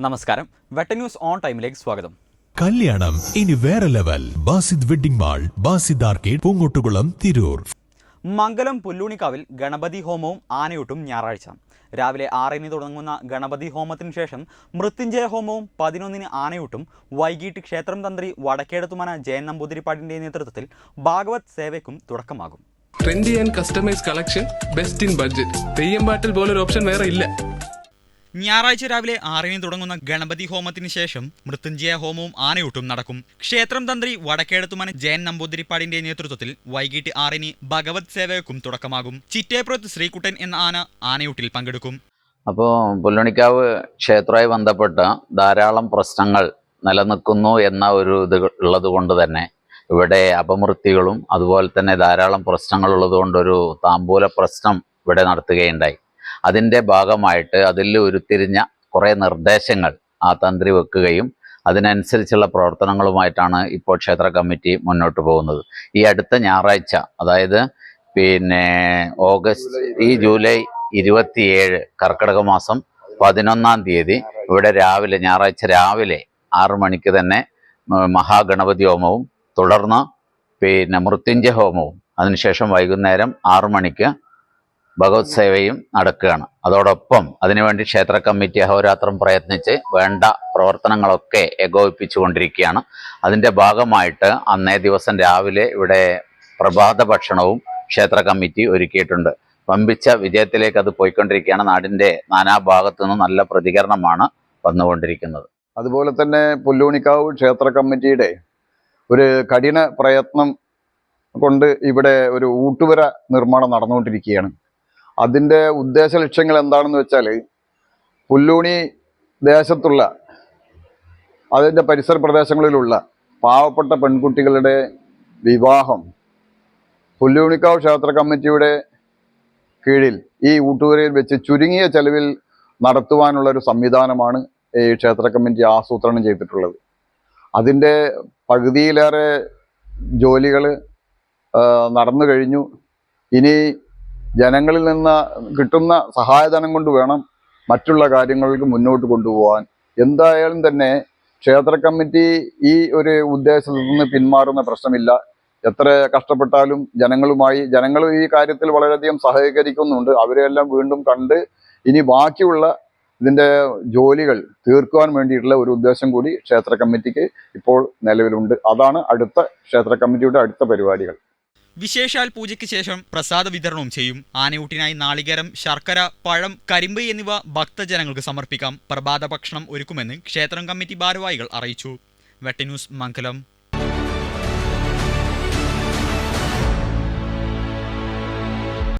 നമസ്കാരം. വെട്ട news on ടൈമിലേക്ക് സ്വാഗതം. കല്യാണം ഇനി വേറെ level. Basid wedding mall Basid arcade Poongottukulam Tirur. Mangalam പുല്ലൂണിക്കാവിൽ Ganapathi ഹോമവും ആനയൂട്ടും ഞായറാഴ്ച. രാവിലെ ആറിന് തുടങ്ങുന്ന ഗണപതി ഹോമത്തിന് ശേഷം മൃത്യുഞ്ജയ ഹോമവും പതിനൊന്നിന് ആനയൂട്ടും വൈകിട്ട് ക്ഷേത്രം തന്ത്രി വടക്കേടത്തുമന ജയൻ നമ്പൂതിരിപ്പാടിന്റെ നേതൃത്വത്തിൽ ഭാഗവത് സേവയ്ക്കും തുടക്കമാകും. Trendy and customise collection best in budget theyyam പാട്ടിൽ പോലൊരു ഓപ്ഷൻ വേറെ ഇല്ല. ഞായറാഴ്ച രാവിലെ ആറിന് തുടങ്ങുന്ന ഗണപതി ഹോമത്തിന് ശേഷം മൃത്യുഞ്ജയ ഹോമവും ആനയൂട്ടും നടക്കും. ക്ഷേത്രം തന്ത്രി വടക്കേടത്തുമന ജയൻ നമ്പൂതിരിപ്പാടിന്റെ നേതൃത്വത്തിൽ വൈകിട്ട് ആറിന് ഭഗവത് സേവകക്കും തുടക്കമാകും. ചിറ്റേപ്പുറത്ത് ശ്രീകുട്ടൻ എന്ന ആന ആനയൂട്ടിൽ പങ്കെടുക്കും. അപ്പോൾ പുല്ലണിക്കാവ് ക്ഷേത്രമായി ബന്ധപ്പെട്ട ധാരാളം പ്രശ്നങ്ങൾ നിലനിൽക്കുന്നു എന്ന ഒരു ഇത് ഉള്ളത് കൊണ്ട് തന്നെ ഇവിടെ അപമൃത്തികളും അതുപോലെ തന്നെ ധാരാളം പ്രശ്നങ്ങൾ ഉള്ളത് കൊണ്ടൊരു താമ്പൂല പ്രശ്നം ഇവിടെ നടത്തുകയുണ്ടായി. അതിന്റെ ഭാഗമായിട്ട് അതിൽ ഉരുത്തിരിഞ്ഞ കുറേ നിർദ്ദേശങ്ങൾ ആ തന്ത്രി വെക്കുകയും അതിനനുസരിച്ചുള്ള പ്രവർത്തനങ്ങളുമായിട്ടാണ് ഇപ്പോൾ ക്ഷേത്ര കമ്മിറ്റി മുന്നോട്ട് പോകുന്നത്. ഈ അടുത്ത ഞായറാഴ്ച അതായത് പിന്നെ ഓഗസ്റ്റ് ഈ ജൂലൈ ഇരുപത്തിയേഴ് കർക്കിടക മാസം പതിനൊന്നാം തീയതി ഇവിടെ രാവിലെ ഞായറാഴ്ച രാവിലെ ആറു മണിക്ക് തന്നെ മഹാഗണപതി ഹോമവും തുടർന്ന് പിന്നെ മൃത്യുഞ്ജയ ഹോമവും. അതിനുശേഷം വൈകുന്നേരം ആറു മണിക്ക് ഭഗവത് സേവയും നടക്കുകയാണ്. അതോടൊപ്പം അതിനുവേണ്ടി ക്ഷേത്ര കമ്മിറ്റി അഹോരാത്രം പ്രയത്നിച്ച് വേണ്ട പ്രവർത്തനങ്ങളൊക്കെ ഏകോപിപ്പിച്ചുകൊണ്ടിരിക്കുകയാണ്. അതിന്റെ ഭാഗമായിട്ട് അന്നേ ദിവസം രാവിലെ ഇവിടെ പ്രഭാത ഭക്ഷണവും ക്ഷേത്ര കമ്മിറ്റി ഒരുക്കിയിട്ടുണ്ട്. വമ്പിച്ച വിജയത്തിലേക്ക് അത് പോയിക്കൊണ്ടിരിക്കുകയാണ്. നാടിന്റെ നാനാഭാഗത്തു നിന്നും നല്ല പ്രതികരണമാണ് വന്നുകൊണ്ടിരിക്കുന്നത്. അതുപോലെ തന്നെ പുല്ലൂണിക്കാവ് ക്ഷേത്ര കമ്മിറ്റിയുടെ ഒരു കഠിന പ്രയത്നം കൊണ്ട് ഇവിടെ ഒരു ഊട്ടുവര നിർമ്മാണം നടന്നുകൊണ്ടിരിക്കുകയാണ്. അതിന്റെ ഉദ്ദേശ ലക്ഷ്യങ്ങൾ എന്താണെന്ന് വെച്ചാൽ പുല്ലൂണി ദേശത്തുള്ള അതിന്റെ പരിസര പ്രദേശങ്ങളിലുള്ള പാവപ്പെട്ട പെൺകുട്ടികളുടെ വിവാഹം പുല്ലൂണിക്കാവ് ക്ഷേത്ര കമ്മിറ്റിയുടെ കീഴിൽ ഈ ഊട്ടുകരയിൽ വെച്ച് ചുരുങ്ങിയ ചെലവിൽ നടത്തുവാനുള്ള ഒരു സംവിധാനമാണ് ഈ ക്ഷേത്ര കമ്മിറ്റി ആസൂത്രണം ചെയ്തിട്ടുള്ളത്. അതിന്റെ പകുതിയിലേറെ ജോലികൾ നടന്നു കഴിഞ്ഞു. ഇനി ജനങ്ങളിൽ നിന്ന് കിട്ടുന്ന സഹായധനം കൊണ്ട് വേണം മറ്റുള്ള കാര്യങ്ങൾക്ക് മുന്നോട്ട് കൊണ്ടുപോകാൻ എന്തായാലും തന്നെ ക്ഷേത്ര കമ്മിറ്റി ഈ ഒരു ഉദ്ദേശത്തിൽ നിന്ന് പിന്മാറുന്ന പ്രശ്നമില്ല. എത്ര കഷ്ടപ്പെട്ടാലും ജനങ്ങളുമായി ജനങ്ങൾ ഈ കാര്യത്തിൽ വളരെയധികം സഹകരിക്കുന്നുണ്ട്. അവരെല്ലാം വീണ്ടും കണ്ട് ഇനി ബാക്കിയുള്ള ഇതിന്റെ ജോലികൾ തീർക്കുവാൻ വേണ്ടിയിട്ടുള്ള ഒരു ഉദ്ദേശം കൂടി ക്ഷേത്ര കമ്മിറ്റിക്ക് ഇപ്പോൾ നിലവിലുണ്ട്. അതാണ് അടുത്ത ക്ഷേത്ര കമ്മിറ്റിയുടെ അടുത്ത പരിപാടികൾ. വിശേഷാൽ പൂജയ്ക്ക് ശേഷം പ്രസാദ വിതരണവും ചെയ്യും. ആനയൂട്ടിനായി നാളികേരം ശർക്കര പഴം കരിമ്പ് എന്നിവ ഭക്തജനങ്ങൾക്ക് സമർപ്പിക്കാം. പ്രഭാത ഭക്ഷണം ഒരുക്കുമെന്ന് ക്ഷേത്രം കമ്മിറ്റി ഭാരവാഹികൾ അറിയിച്ചു. വെട്ടന്യൂസ് മംഗലം.